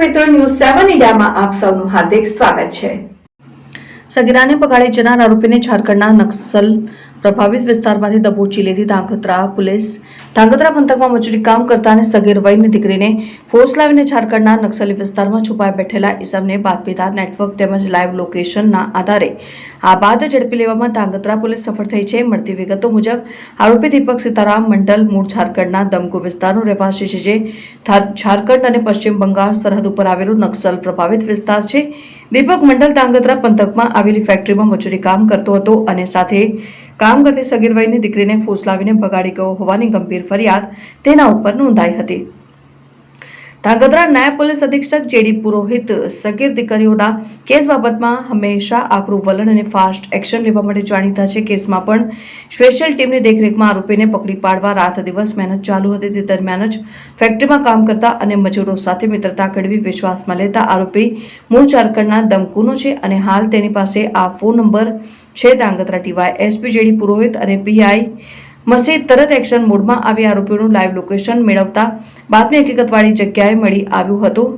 મિત્રો ન્યૂઝ સેવન ઇન્ડિયામાં આપ સૌનું હાર્દિક સ્વાગત છે. સગીરાને પકડી જનાર આરોપીને ઝારખંડના નક્સલ પ્રભાવિત વિસ્તારમાંથી દબોચી લીધી ધાંગધ્રા પોલીસ ધાંગધ્રા પંથકમાં મજૂરી કામ કરતા અને સગીર વયની દીકરીને ફોર્સ લાવીને ઝારખંડના નક્સલી વિસ્તારમાં છુપાઈ બેઠેલા ઇસમને બાતમીદાર નેટવર્ક તેમજ લાઈવ લોકેશનના આધારે. આ બાદ ઝડપી લેવામાં ધાંગધ્રા પોલીસ સફળ થઈ છે. મળતી વિગતો મુજબ, આરોપી દીપક સીતારામ મંડલ, મૂળ ઝારખંડના દમકુ વિસ્તારનો રહેવાસી છે, જે ઝારખંડ અને પશ્ચિમ બંગાળ સરહદ ઉપર આવેલું નક્સલ પ્રભાવિત વિસ્તાર છે. દીપક મંડલ ધાંગધ્રા પંથકમાં આવેલી ફેક્ટરીમાં મજૂરી કામ કરતો હતો અને સાથે કામ કરતી સગીરવયની દીકરીને ફોસલાવીને ભગાડી ગયો હોવાની ગંભીર ફરિયાદ તેના ઉપર નોંધાઈ હતી. ધાંગધ્રા નાયબ પોલીસ અધિક્ષક જેડી પુરોહિત સગીર દીકરીઓના કેસ બાબતમાં હંમેશા આકરું વલણ અને ફાસ્ટ એક્શન લેવા માટે જાણીતા છે. કેસમાં પણ સ્પેશિયલ ટીમની દેખરેખમાં આરોપીને પકડી પાડવા રાત દિવસ મહેનત ચાલુ હતી. તે દરમિયાન જ ફેક્ટરીમાં કામ કરતા અને મજૂરો સાથે મિત્રતા કેળવી વિશ્વાસમાં લેતા આરોપી મૂળ ઝારખંડના દમકુનો છે અને હાલ તેની પાસે આ ફોન નંબર છે. Dhrangadhra DY SP JD Purohit અને પીઆઈ મસીદ તરત એક્શન મોડમાં આવી આરોપીઓનું લાઈવ લોકેશન મેળવતા બાતમી હકીકતવાળી જગ્યાએ મળી આવ્યું હતું.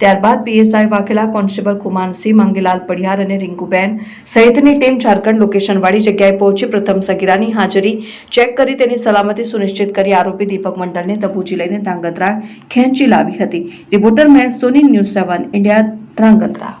ત્યારબાદ પીએસઆઈ વાઘેલા, કોન્સ્ટેબલ કુમાનસિંહ માંગીલાલ પડિયાર અને રિંકુબેન સહિતની ટીમ ઝારખંડ લોકેશનવાળી જગ્યાએ પહોંચી પ્રથમ સગીરાની હાજરી ચેક કરી તેની સલામતી સુનિશ્ચિત કરી આરોપી દીપક મંડળને દબોચી લઈને ધાંગધ્રા ખેંચી લાવી હતી. રિપોર્ટર મેન સોની, ન્યૂઝ સેવન ઇન્ડિયા, ધ્રાંગધ્રા.